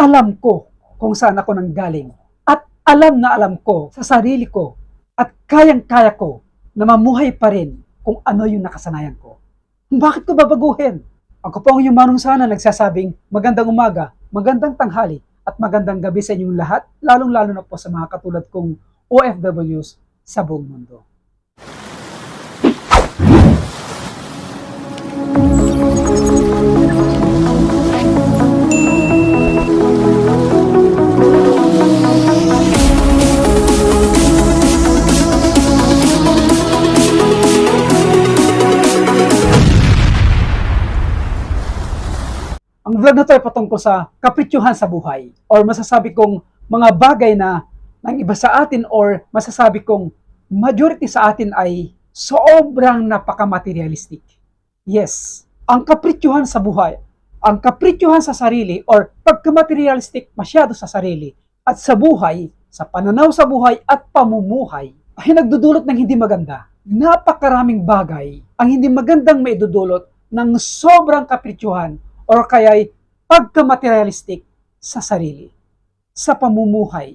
alam ko kung saan ako nanggaling. At alam na alam ko sa sarili ko at kayang-kaya ko na mamuhay pa rin kung ano yung nakasanayan ko. Bakit ko babaguhin? Ako po ang inyong manong sana nagsasabing magandang umaga, magandang tanghali, at magandang gabi sa inyong lahat, lalong-lalo na po sa mga katulad kong OFWs sa buong mundo. Vlog na to ay sa kaprityuhan sa buhay or masasabi kong mga bagay na ng iba sa atin or masasabi kong majority sa atin ay sobrang napaka-materialistic. Yes, ang kaprityuhan sa buhay, ang kaprityuhan sa sarili or pagka-materialistic masyado sa sarili at sa buhay, sa pananaw sa buhay at pamumuhay ay nagdudulot ng hindi maganda. Napakaraming bagay ang hindi magandang maidudulot ng sobrang kaprityuhan or kaya'y pagka-materialistic sa sarili, sa pamumuhay,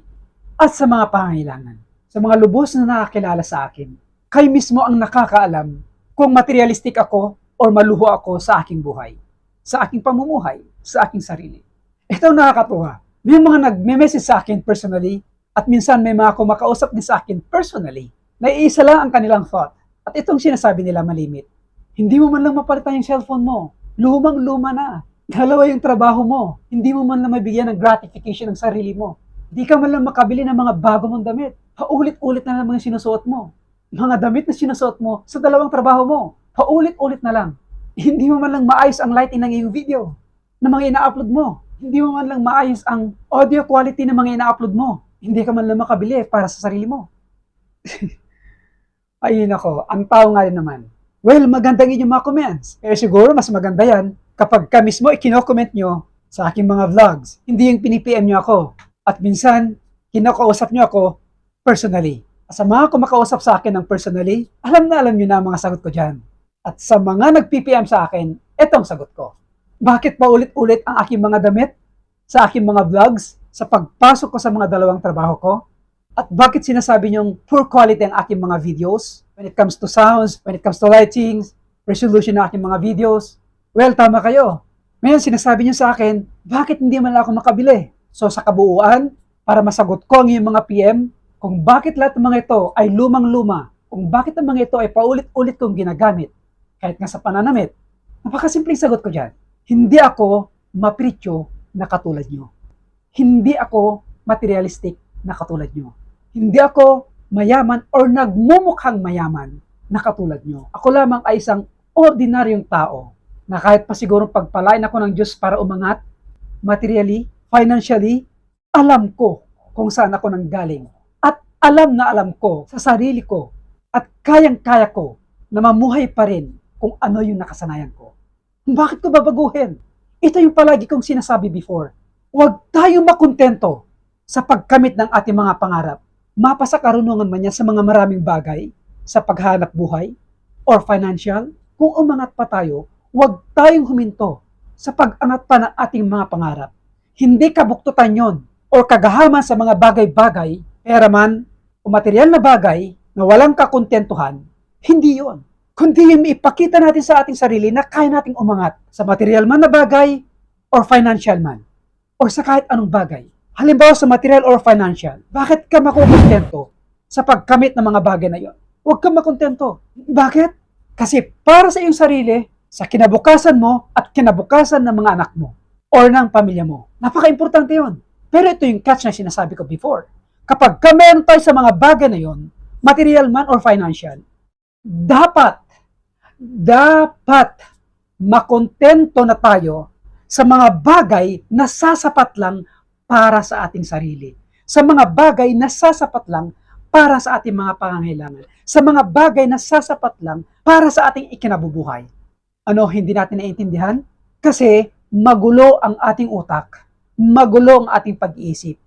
at sa mga pangangailangan. Sa mga lubos na nakakilala sa akin, kayo mismo ang nakakaalam kung materialistic ako or maluho ako sa aking buhay, sa aking pamumuhay, sa aking sarili. Ito nakakatuwa. May mga nagme-message sa akin personally at minsan may mga kumakausap din sa akin personally na iisa lang ang kanilang thought at itong sinasabi nila malimit. Hindi mo man lang mapalitan yung cellphone mo. Lumang luma na. Dalawa yung trabaho mo. Hindi mo man lang mabigyan ng gratification ng sarili mo. Hindi ka man lang makabili ng mga bago mong damit. Paulit-ulit na lang mga sinusuot mo. Mga damit na sinusuot mo sa dalawang trabaho mo. Paulit-ulit na lang. Hindi mo man lang maayos ang lighting ng iyong video na mga ina-upload mo. Hindi mo man lang maayos ang audio quality ng mga ina-upload mo. Hindi ka man lang makabili para sa sarili mo. Ayun ako, ang tao nga rin naman. Well, magandang inyong mga comments. Pero siguro mas maganda yan kapag ka mismo ikino-comment nyo sa aking mga vlogs. Hindi yung pinipm nyo ako. At minsan, kinakausap nyo ako personally. At sa mga kumakausap sa akin ng personally, alam na alam nyo na ang mga sagot ko dyan. At sa mga nag-PPM sa akin, etong sagot ko. Bakit pa ulit-ulit ang aking mga damit sa aking mga vlogs sa pagpasok ko sa mga dalawang trabaho ko? At bakit sinasabi niyong poor quality ang aking mga videos? When it comes to sounds, when it comes to lighting, resolution ng aking mga videos. Well, tama kayo. Ngayon, sinasabi niyo sa akin, bakit hindi man ako makabili? So sa kabuuan, para masagot ko ang mga PM, kung bakit lahat ng mga ito ay lumang-luma, kung bakit ang mga ito ay paulit-ulit kong ginagamit, kahit nga sa pananamit, napakasimpleng sagot ko dyan. Hindi ako maprityo na katulad nyo. Hindi ako materialistic na katulad nyo. Hindi ako mayaman or nagmumukhang mayaman na katulad nyo. Ako lamang ay isang ordinaryong tao na kahit pa siguro pagpalain ako ng Diyos para umangat, materially, financially, alam ko kung saan ako nanggaling. At alam na alam ko sa sarili ko at kayang-kaya ko na mamuhay pa rin kung ano yung nakasanayan ko. Bakit ko babaguhin? Ito yung palagi kong sinasabi before. Huwag tayong makontento sa pagkamit ng ating mga pangarap. Mapasa karunungan man yan sa mga maraming bagay, sa paghanap buhay, or financial. Kung umangat pa tayo, huwag tayong huminto sa pag-angat pa ng ating mga pangarap. Hindi kabuktutan yon or kagahaman sa mga bagay-bagay, pera man o material na bagay na walang kakontentuhan, hindi yon. Kundi yung ipakita natin sa ating sarili na kaya nating umangat sa material man na bagay or financial man or sa kahit anong bagay. Halimbawa sa material or financial, bakit ka makukontento sa pagkamit ng mga bagay na yon? Huwag ka makontento. Bakit? Kasi para sa iyong sarili, sa kinabukasan mo at kinabukasan ng mga anak mo or ng pamilya mo. Napaka-importante yon. Pero ito yung catch na sinasabi ko before. Kapag ka meron tayo sa mga bagay na yon, material man or financial, dapat, dapat makontento na tayo sa mga bagay na sasapat lang para sa ating sarili. Sa mga bagay na sasapat lang para sa ating mga pangangailangan. Sa mga bagay na sasapat lang para sa ating ikinabubuhay. Ano hindi natin naiintindihan? Kasi magulo ang ating utak. Magulo ang ating pag-iisip.